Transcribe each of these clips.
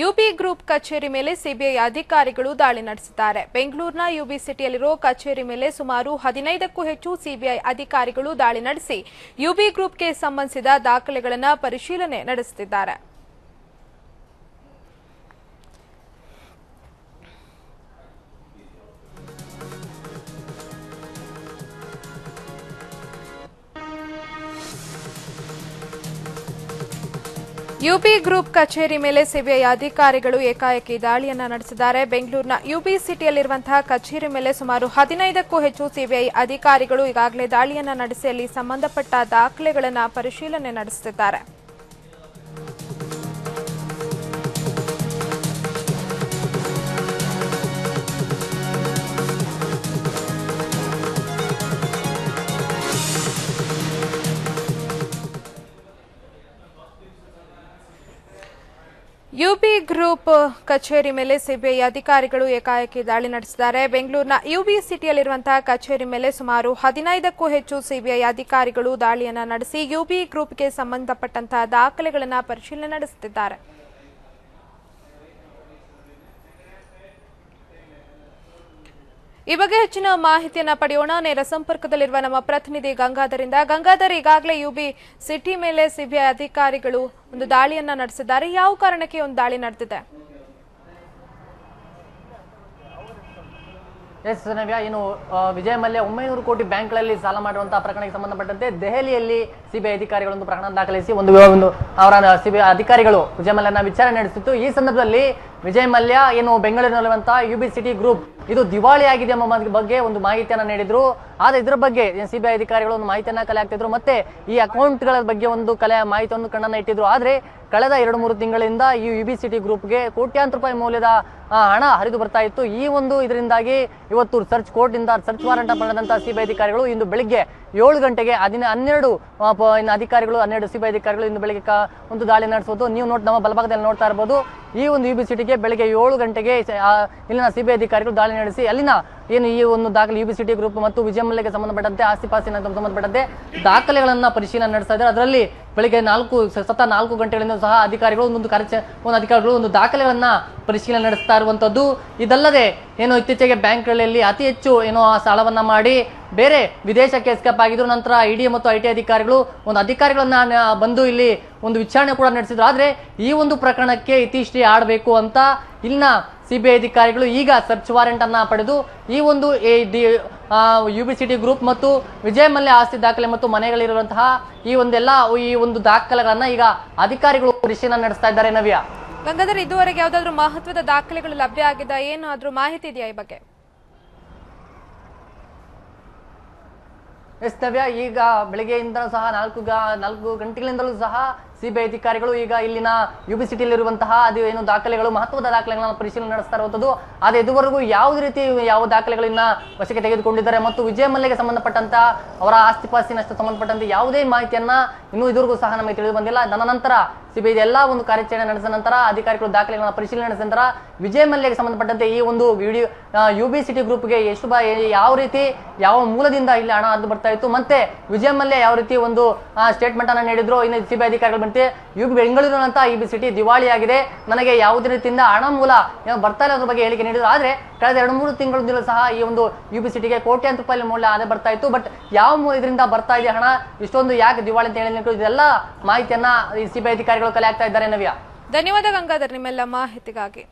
UB group ಕಚೇರಿ ಮೇಲೆ CBI ಅಧಿಕಾರಿಗಳು ದಾಳಿ ನಡೆಸಿದ್ದಾರೆ. ಬೆಂಗಳೂರಿನ ಯುಬಿ ಸಿಟಿಯಲ್ಲಿರೋ ಕಚೇರಿ ಮೇಲೆ ಸುಮಾರು ಹದಿನೈದಕ್ಕೂ ಹೆಚ್ಚು ಸಿಬಿಐ ಅಧಿಕಾರಿಗಳು ದಾಳಿ ನಡೆಸಿ ಯುಬಿ ಗ್ರೂಪ್ಗೆ ಸಂಬಂಧಿಸಿದ ದಾಖಲೆಗಳನ್ನು ಪರಿಶೀಲನೆ ನಡೆಸುತ್ತಿದ್ದಾರೆ. ಯುಬಿ ಗ್ರೂಪ್ ಕಚೇರಿ ಮೇಲೆ ಸಿಬಿಐ ಅಧಿಕಾರಿಗಳು ಏಕಾಏಕಿ ದಾಳಿಯನ್ನ ನಡೆಸಿದ್ದಾರೆ. ಬೆಂಗಳೂರಿನ ಯುಬಿ ಸಿಟಿಯಲ್ಲಿರುವಂತಹ ಕಚೇರಿ ಮೇಲೆ ಸುಮಾರು ಹದಿನೈದಕ್ಕೂ ಹೆಚ್ಚು ಸಿಬಿಐ ಅಧಿಕಾರಿಗಳು ಈಗಾಗಲೇ ದಾಳಿಯನ್ನ ನಡೆಸಿ ಅಲ್ಲಿ ಸಂಬಂಧಪಟ್ಟ ದಾಖಲೆಗಳನ್ನು ಪರಿಶೀಲನೆ ನಡೆಸುತ್ತಿದ್ದಾರೆ. ಯುಬಿ ಗ್ರೂಪ್ ಕಚೇರಿ ಮೇಲೆ ಸಿಬಿಐ ಅಧಿಕಾರಿಗಳು ಏಕಾಏಕಿ ದಾಳಿ ನಡೆಸಿದ್ದಾರೆ. ಬೆಂಗಳೂರಿನ ಯುಬಿ ಸಿಟಿಯಲ್ಲಿರುವಂತಹ ಕಚೇರಿ ಮೇಲೆ ಸುಮಾರು ಹದಿನೈದಕ್ಕೂ ಹೆಚ್ಚು ಸಿಬಿಐ ಅಧಿಕಾರಿಗಳು ದಾಳಿಯನ್ನ ನಡೆಸಿ ಯುಬಿ ಗ್ರೂಪ್ಗೆ ಸಂಬಂಧಪಟ್ಟಂತಹ ದಾಖಲೆಗಳನ್ನು ಪರಿಶೀಲನೆ ನಡೆಸುತ್ತಿದ್ದಾರೆ. ಈ ಬಗ್ಗೆ ಹೆಚ್ಚಿನ ಮಾಹಿತಿಯನ್ನ ಪಡೆಯೋಣ. ನೇರ ಸಂಪರ್ಕದಲ್ಲಿರುವ ನಮ್ಮ ಪ್ರತಿನಿಧಿ ಗಂಗಾಧರಿಂದ. ಗಂಗಾಧರ್ ಈಗಾಗಲೇ ಯುಬಿ ಸಿಟಿ ಮೇಲೆ ಸಿಬಿಐ ಅಧಿಕಾರಿಗಳು ಒಂದು ದಾಳಿಯನ್ನ ನಡೆಸಿದ್ದಾರೆ. ಯಾವ ಕಾರಣಕ್ಕೆ ಒಂದು ದಾಳಿ ನಡೆದಿದೆ? ಎಸ್ ನವ್ಯ ಆ, ವಿಜಯ ಮಲ್ಯ ಒಂಬೈನೂರು ಕೋಟಿ ಬ್ಯಾಂಕ್ಗಳಲ್ಲಿ ಸಾಲ ಮಾಡುವಂತಹ ಪ್ರಕರಣಕ್ಕೆ ಸಂಬಂಧಪಟ್ಟಂತೆ ದೆಹಲಿಯಲ್ಲಿ ಸಿಬಿಐ ಅಧಿಕಾರಿಗಳೊಂದು ಪ್ರಕರಣ ದಾಖಲಿಸಿ ಒಂದು ಒಂದು ಅವರ ಸಿಬಿಐ ಅಧಿಕಾರಿಗಳು ವಿಜಯ ಮಲ್ಯನ ವಿಚಾರಣೆ ನಡೆಸಿತ್ತು ಈ ಸಂದರ್ಭದಲ್ಲಿ ವಿಜಯ್ ಮಲ್ಯ, ಏನು ಬೆಂಗಳೂರಿನಲ್ಲಿರುವಂತಹ ಯು ಬಿ ಸಿಟಿ ಗ್ರೂಪ್ ಇದು ದಿವಾಳಿ ಆಗಿದೆ ಎಂಬ ಬಗ್ಗೆ ಒಂದು ಮಾಹಿತಿಯನ್ನು ನೀಡಿದ್ರು. ಆದ್ರೆ ಇದರ ಬಗ್ಗೆ ಸಿಬಿಐ ಅಧಿಕಾರಿಗಳು ಒಂದು ಮಾಹಿತಿಯನ್ನ ಕಲೆ ಹಾಕ್ತಿದ್ರು. ಮತ್ತೆ ಈ ಅಕೌಂಟ್ಗಳ ಬಗ್ಗೆ ಒಂದು ಕಲೆ ಮಾಹಿತಿಯನ್ನು ಕಣ್ಣನ್ನ ಇಟ್ಟಿದ್ರು. ಆದ್ರೆ ಕಳೆದ ಎರಡು ಮೂರು ತಿಂಗಳಿಂದ ಈ ಯು ಬಿ ಸಿಟಿ ಗ್ರೂಪ್ಗೆ ಕೋಟ್ಯಾಂತರ ರೂಪಾಯಿ ಮೌಲ್ಯದ ಹಣ ಹರಿದು ಬರ್ತಾ ಇತ್ತು. ಈ ಒಂದು ಇದರಿಂದಾಗಿ ಇವತ್ತು ಸರ್ಚ್ ಕೋರ್ಟ್ ಇಂದ ಸರ್ಚ್ ವಾರೆಂಟ್ ಪಡೆದಂತಹ ಸಿಬಿಐ ಅಧಿಕಾರಿಗಳು ಇಂದು ಬೆಳಿಗ್ಗೆ ಏಳು ಗಂಟೆಗೆ ಅದಿನ ಹನ್ನೆರಡು ಅಧಿಕಾರಿಗಳು, ಹನ್ನೆರಡು ಸಿಬಿಐ ಅಧಿಕಾರಿಗಳು ಇಂದು ಬೆಳಿಗ್ಗೆ ಒಂದು ದಾಳಿ ನಡೆಸೋದು. ನೀವು ನೋಟ್ ನಮ್ಮ ಬಲಭಾಗದಲ್ಲಿ ನೋಡ್ತಾ ಇರಬಹುದು ಈ ಒಂದು ಯು ಬಿ ಸಿಟಿಗೆ ಬೆಳಗ್ಗೆ ಏಳು ಗಂಟೆಗೆ ಇಲ್ಲಿನ ಸಿ ಇಲ್ಲಿನ ಸಿಬಿಐ ಅಧಿಕಾರಿಗಳು ದಾಳಿ ನಡೆಸಿ, ಅಲ್ಲಿನ ಏನು ಈ ಒಂದು ದಾಖಲೆ ಯು ಬಿ ಸಿಟಿ ಗ್ರೂಪ್ ಮತ್ತು ವಿಜಯ ಸಂಬಂಧಪಟ್ಟಂತೆ, ಆಸ್ತಿ ಪಾಸ್ತಿನ ಸಂಬಂಧಪಟ್ಟಂತೆ ದಾಖಲೆಗಳನ್ನು ಪರಿಶೀಲನೆ ನಡೆಸ್ತಾ ಇದ್ದಾರೆ. ಅದರಲ್ಲಿ ಬೆಳಿಗ್ಗೆ ನಾಲ್ಕು ಸ- ಸತತ ನಾಲ್ಕು ಗಂಟೆಗಳಿಂದ ಸಹ ಅಧಿಕಾರಿಗಳು, ಒಂದೊಂದು ಕಾರ್ಯ ಒಂದು ಅಧಿಕಾರಿಗಳು ಒಂದು ದಾಖಲೆಗಳನ್ನು ಪರಿಶೀಲನೆ ನಡೆಸ್ತಾ ಇರುವಂಥದ್ದು ಇದಲ್ಲದೆ ಏನು ಇತ್ತೀಚೆಗೆ ಬ್ಯಾಂಕ್ಗಳಲ್ಲಿ ಅತಿ ಹೆಚ್ಚು ಏನೋ ಆ ಸಾಲವನ್ನು ಮಾಡಿ ಬೇರೆ ವಿದೇಶಕ್ಕೆ ಎಸ್ಕೇಪ್ ಆಗಿದ್ರು ನಂತರ ಇಡಿ ಮತ್ತು ಐ ಟಿ ಅಧಿಕಾರಿಗಳು ಒಂದು ಅಧಿಕಾರಿಗಳನ್ನು ಬಂದು ಇಲ್ಲಿ ಒಂದು ವಿಚಾರಣೆ ಕೂಡ ನಡೆಸಿದ್ರು. ಆದರೆ ಈ ಒಂದು ಪ್ರಕರಣಕ್ಕೆ ಇತಿಶ್ರೀ ಆಡಬೇಕು ಅಂತ ಇಲ್ಲಿನ ಸಿಬಿಐ ಅಧಿಕಾರಿಗಳು ಈಗ ಸರ್ಚ್ ವಾರೆಂಟನ್ನು ಪಡೆದು ಈ ಒಂದು ಯು ಬಿ ಸಿಟಿ ಗ್ರೂಪ್ ಮತ್ತು ವಿಜಯ ಮಲ್ಯ ಆಸ್ತಿ ದಾಖಲೆ ಮತ್ತು ಮನೆಗಳಿರುವಂತಹ ಈ ಒಂದೆಲ್ಲ ಈ ಒಂದು ದಾಖಲೆಗಳನ್ನ ಈಗ ಅಧಿಕಾರಿಗಳು ಪರಿಶೀಲನೆ ನಡೆಸ್ತಾ ಇದ್ದಾರೆ ನವ್ಯ. ಗಂಗಾಧರ್ ಇದುವರೆಗೆ ಯಾವ್ದಾದ್ರು ಮಹತ್ವದ ದಾಖಲೆಗಳು ಲಭ್ಯ ಆಗಿದೆ ಏನಾದ್ರೂ ಮಾಹಿತಿ ಇದೆಯಾ ಈ ಬಗ್ಗೆ? ಎಸ್ ನವ್ಯ ಈಗ ಬೆಳಿಗ್ಗೆಯಿಂದ ಸಹ ನಾಲ್ಕು ಗಾ ನಾಲ್ಕು ಗಂಟೆಗಳಿಂದಲೂ ಸಹ ಸಿಬಿಐ ಅಧಿಕಾರಿಗಳು ಈಗ ಇಲ್ಲಿನ ಯು ಬಿ ಸಿಟಿಲಿರುವಂತಹ ಅದು ಏನು ದಾಖಲೆಗಳು, ಮಹತ್ವದ ದಾಖಲೆಗಳನ್ನು ಪರಿಶೀಲನೆ ನಡೆಸ್ತಾ ಇರುವಂಥದ್ದು. ಅದು ಇದುವರೆಗೂ ಯಾವುದೇ ರೀತಿ ಯಾವ ದಾಖಲೆಗಳನ್ನ ವಶಕ್ಕೆ ತೆಗೆದುಕೊಂಡಿದ್ದಾರೆ ಮತ್ತು ವಿಜಯ ಮಲ್ಯಗೆ ಸಂಬಂಧಪಟ್ಟಂತಹ ಅವರ ಆಸ್ತಿ ಪಾಸ್ತಿ ನಷ್ಟ ಸಂಬಂಧಪಟ್ಟಂತೆ ಯಾವುದೇ ಮಾಹಿತಿಯನ್ನ ಇನ್ನೂ ಇದುವರೆಗೂ ಸಹ ನಮಗೆ ತಿಳಿದು ಬಂದಿಲ್ಲ. ನಂತರ ಸಿಬಿಐ ಎಲ್ಲ ಒಂದು ಕಾರ್ಯಾಚರಣೆ ನಡೆಸಿದ ನಂತರ ಅಧಿಕಾರಿಗಳು ದಾಖಲೆಗಳನ್ನು ಪರಿಶೀಲನೆ ನಡೆಸಿದ ನಂತರ ವಿಜಯ ಮಲ್ಯಗೆ ಸಂಬಂಧಪಟ್ಟಂತೆ ಈ ಒಂದು ವಿಡಿಯೋ ಯು ಬಿ ಸಿಟಿ ಗ್ರೂಪ್ಗೆ ಎಷ್ಟು ಬಾ ಯಾವ ರೀತಿ, ಯಾವ ಮೂಲದಿಂದ ಇಲ್ಲಿ ಹಣ ಅದು ಬರ್ತಾ ಇತ್ತು. ಮತ್ತೆ ವಿಜಯ ಮಲ್ಯ ಯಾವ ರೀತಿ ಒಂದು ಸ್ಟೇಟ್ಮೆಂಟ್ ಅನ್ನು ನೀಡಿದ್ರು, ಇನ್ನು ಸಿಬಿಐ ಅಧಿಕಾರಿಗಳು ಬಂತೆ ಯು ಬಿ ಬೆಂಗಳೂರಿನಂತ ಯು ಬಿ ಸಿಟಿ ದಿವಾಳಿಯಾಗಿದೆ. ನನಗೆ ಯಾವುದೇ ರೀತಿಯಿಂದ ಹಣ ಮೂಲ ಬರ್ತಾ ಇಲ್ಲ ಅದ್ರ ಬಗ್ಗೆ ಹೇಳಿಕೆ ನೀಡಿದ್ರು. ಆದ್ರೆ ಕಳೆದ ಎರಡು ಮೂರು ತಿಂಗಳಿಂದಲೂ ಸಹ ಈ ಒಂದು ಯು ಬಿ ಸಿಟಿಗೆ ಕೋಟ್ಯಾಂತರ ರೂಪಾಯಿ ಮೌಲ್ಯ ಆದಾಯ ಬರ್ತಾ ಇತ್ತು. ಬಟ್ ಯಾವ ಇದರಿಂದ ಬರ್ತಾ ಇದೆ ಹಣ? ಇಷ್ಟೊಂದು ಯಾಕೆ ದಿವಾಳಿ ಅಂತ ಹೇಳಿ ಇದೆಲ್ಲ ಮಾಹಿತಿಯನ್ನ ಈ ಸಿಬಿಐ ಅಧಿಕಾರಿಗಳು ಕಲೆ ಆಗ್ತಾ ಇದ್ದಾರೆ, ನವ್ಯ. ಧನ್ಯವಾದ ಗಂಗಾಧರ್, ನಿಮ್ಮೆಲ್ಲ ಮಾಹಿತಿಗಾಗಿ.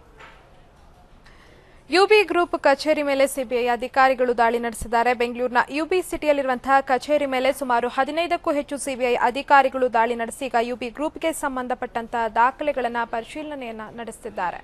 ಯುಬಿ ಗ್ರೂಪ್ ಕಚೇರಿ ಮೇಲೆ ಸಿಬಿಐ ಅಧಿಕಾರಿಗಳು ದಾಳಿ ನಡೆಸಿದ್ದಾರೆ. ಬೆಂಗಳೂರಿನ ಯುಬಿ ಸಿಟಿಯಲ್ಲಿರುವಂತಹ ಕಚೇರಿ ಮೇಲೆ ಸುಮಾರು ಹದಿನೈದಕ್ಕೂ ಹೆಚ್ಚು ಸಿಬಿಐ ಅಧಿಕಾರಿಗಳು ದಾಳಿ ನಡೆಸಿ ಈಗ ಯುಬಿ ಗ್ರೂಪ್ಗೆ ಸಂಬಂಧಪಟ್ಟಂತಹ ದಾಖಲೆಗಳನ್ನು ಪರಿಶೀಲನೆಯನ್ನ ನಡೆಸಿದ್ದಾರೆ